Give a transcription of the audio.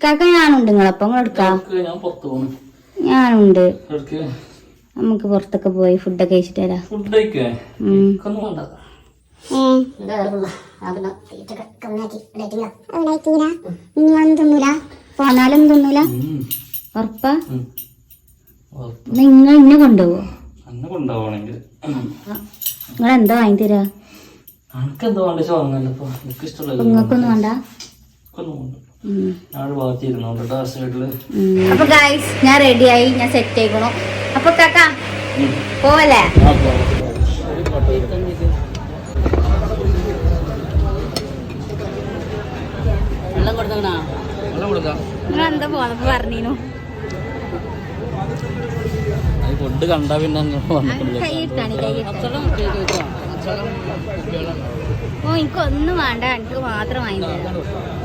കാക്ക ഞാനുണ്ട് നിങ്ങളപ്പം എടുക്കാം? ഞാനുണ്ട്. നമുക്ക് പുറത്തൊക്കെ പോയി ഫുഡൊക്കെ കഴിച്ചിട്ട് വരാം. പോന്നാലും തിന്നൂല. ഉറപ്പാ. നിങ്ങൾ ഇന്നെ കൊണ്ടുപോവോ? നിങ്ങൾ എന്താ വാങ്ങി തരാ? നിങ്ങൾക്കൊന്നും വേണ്ട. അപ്പൊ ഗായ്സ് ഞാൻ റെഡിയായി ഞാൻ സെറ്റ് ആയിക്കണു അപ്പൊ കാക്ക പോവല്ലേ? എന്താ പറഞ്ഞീനു. ഫുഡ് കണ്ടാ പിന്നെ ഓ എനിക്ക് ഒന്നും വേണ്ട. എനിക്ക് മാത്രം വാങ്ങി തരാം. കണ്ടീല്ലേ നിങ്ങൾ?